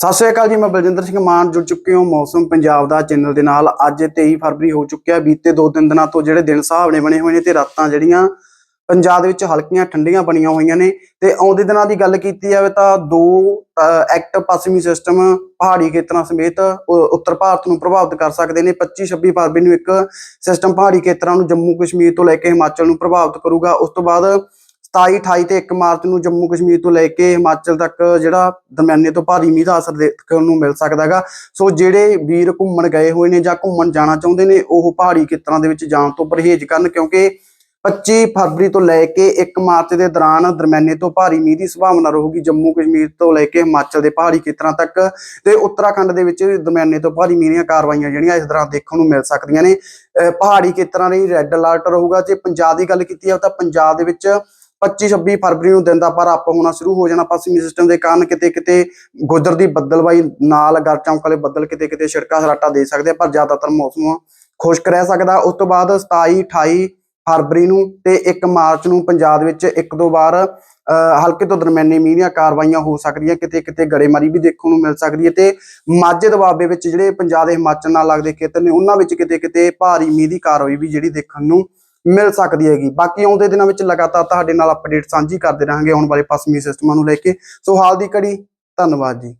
ਸਤਿ ਸ਼੍ਰੀ ਅਕਾਲ ਜੀ, ਮੈਂ ਬਲਜਿੰਦਰ ਸਿੰਘ ਮਾਨ ਜੁੜ ਚੁੱਕੇ ਹਾਂ ਮੌਸਮ ਪੰਜਾਬ ਦਾ ਚੈਨਲ ਦੇ ਨਾਲ। ਅੱਜ 23 ਫਰਵਰੀ ਹੋ ਚੁੱਕਿਆ ਬੀਤੇ ਦੋ ਤਿੰਨ ਦਿਨਾਂ ਤੋਂ ਜਿਹੜੇ ਦਿਨ ਸਾਹਬ ਬਣੇ ਹੋਏ ਨੇ ਤੇ ਰਾਤਾਂ ਜਿਹੜੀਆਂ ਪੰਜਾਬ ਦੇ ਵਿੱਚ ਹਲਕੀਆਂ ਠੰਡੀਆਂ ਬਣੀਆਂ ਹੋਈਆਂ ਨੇ ਤੇ ਆਉਂਦੇ ਦਿਨਾਂ ਦੀ ਗੱਲ ਕੀਤੀ ਜਾਵੇ ਤਾਂ ਦੋ ਐਕਟ ਪੱਛਮੀ ਸਿਸਟਮ ਪਹਾੜੀ ਖੇਤਰਾਂ ਸਮੇਤ ਉੱਤਰ ਭਾਰਤ ਨੂੰ ਪ੍ਰਭਾਵਿਤ ਕਰ ਸਕਦੇ ਨੇ। 25 26 ਫਰਵਰੀ ਨੂੰ ਇੱਕ ਸਿਸਟਮ ਪਹਾੜੀ ਖੇਤਰਾਂ ਨੂੰ ਜੰਮੂ ਕਸ਼ਮੀਰ ਤੋਂ ਲੈ ਕੇ ਹਿਮਾਚਲ ਨੂੰ ਪ੍ਰਭਾਵਿਤ ਕਰੂਗਾ। ਉਸ ਤੋਂ ਬਾਅਦ 27 28 ਤੇ 1 ਮਾਰਚ ਨੂੰ ਜੰਮੂ ਕਸ਼ਮੀਰ ਤੋਂ ਲੈ ਕੇ ਹਿਮਾਚਲ ਤੱਕ ਜਿਹੜਾ ਦਰਮਿਆਨੇ ਤੋਂ ਭਾਰੀ ਮੀਂਹ ਦਾ ਅਸਰ ਦੇਖਣ ਨੂੰ ਮਿਲ ਸਕਦਾ ਹੈਗਾ। ਸੋ ਜਿਹੜੇ ਵੀਰ ਘੁੰਮਣ ਗਏ ਹੋਏ ਨੇ ਜਾਂ ਘੁੰਮਣ ਜਾਣਾ ਚਾਹੁੰਦੇ ਨੇ, ਉਹ ਪਹਾੜੀ ਖੇਤਰਾਂ ਦੇ ਵਿੱਚ ਜਾਣ ਤੋਂ ਪਰਹੇਜ਼ ਕਰਨ ਕਿਉਂਕਿ 25 ਫਰਵਰੀ ਤੋਂ ਲੈ ਕੇ 1 ਮਾਰਚ ਦੇ ਦੌਰਾਨ ਦਰਮਿਆਨੇ ਤੋਂ ਭਾਰੀ ਮੀਂਹ ਦੀ ਸੰਭਾਵਨਾ ਰਹੂਗੀ ਜੰਮੂ ਕਸ਼ਮੀਰ ਤੋਂ ਲੈ ਕੇ ਹਿਮਾਚਲ ਦੇ ਪਹਾੜੀ ਖੇਤਰਾਂ ਤੱਕ। ਤੇ ਉੱਤਰਾਖੰਡ ਦੇ ਵਿੱਚ ਦਰਮਿਆਨੇ ਤੋਂ ਭਾਰੀ ਮੀਂਹ ਦੀਆਂ ਕਾਰਵਾਈਆਂ ਜਿਹੜੀਆਂ ਇਸ ਦੌਰਾਨ ਦੇਖਣ ਨੂੰ ਮਿਲ ਸਕਦੀਆਂ ਨੇ। ਪਹਾੜੀ ਖੇਤਰਾਂ ਲਈ ਰੈੱਡ ਅਲਰਟ ਰਹੂਗਾ। ਜੇ ਪੰਜਾਬ ਦੀ ਗੱਲ ਕੀਤੀ ਜਾਵੇ ਤਾਂ ਪੰਜਾਬ ਦੇ ਵਿੱਚ 25 26 ਫਰਵਰੀ ਨੂੰ ਦਿਨ ਦਾ ਪਾਰਾ ਅੱਪ ਹੋਣਾ ਸ਼ੁਰੂ ਹੋ ਜਾਣਾ। ਪੱਛਮੀ ਸਿਸਟਮ ਦੇ ਕਾਰਨ ਕਿਤੇ ਕਿਤੇ ਗੁਜਰ ਦੀ ਬੱਦਲਬਾਈ ਨਾਲ ਗਰ ਚੌਂਕ ਵਾਲੇ ਬੱਦਲ ਕਿਤੇ ਕਿਤੇ ਛਿੜਕਾ ਸਰਾਟਾ ਦੇ ਸਕਦੇ ਆ ਪਰ ਜ਼ਿਆਦਾਤਰ ਮੌਸਮ ਖੁਸ਼ਕ ਰਹਿ ਸਕਦਾ। ਉਸ ਤੋਂ ਬਾਅਦ 27 28 ਫਰਵਰੀ ਨੂੰ ਤੇ 1 ਮਾਰਚ ਨੂੰ ਪੰਜਾਬ ਵਿੱਚ ਇੱਕ ਦੋ ਵਾਰ ਅਹ, ਹਲਕੇ ਤੋਂ ਦਰਮਿਆਨੇ ਮੀਂਹ ਦੀਆਂ ਕਾਰਵਾਈਆਂ ਹੋ ਸਕਦੀਆਂ। ਕਿਤੇ ਕਿਤੇ ਗੜੇਮਾਰੀ ਵੀ ਦੇਖਣ ਨੂੰ ਮਿਲ ਸਕਦੀ ਹੈ ਤੇ ਮਾਝੇ ਦਬਾਬੇ ਵਿੱਚ ਜਿਹੜੇ ਪੰਜਾਬ ਦੇ ਹਿਮਾਚਲ ਨਾਲ ਲੱਗਦੇ ਖੇਤਰ ਨੇ ਉਹਨਾਂ ਵਿੱਚ ਕਿਤੇ ਕਿਤੇ ਭਾਰੀ ਮੀਂਹ ਦੀ ਕਾਰਵਾਈ ਵੀ ਜਿਹੜੀ ਦੇਖਣ ਨੂੰ ਮਿਲ ਸਕਦੀ ਹੈਗੀ। ਬਾਕੀ ਆਉਂਦੇ ਦਿਨਾਂ ਵਿੱਚ ਲਗਾਤਾਰ ਤੁਹਾਡੇ ਨਾਲ ਅਪਡੇਟ ਸਾਂਝੀ ਕਰਦੇ ਰਹਾਂਗੇ ਆਉਣ ਵਾਲੇ ਪੱਛਮੀ ਸਿਸਟਮਾਂ ਨੂੰ ਲੈ ਕੇ। ਸੋ ਹਾਲ ਦੀ ਘੜੀ, ਧੰਨਵਾਦ ਜੀ।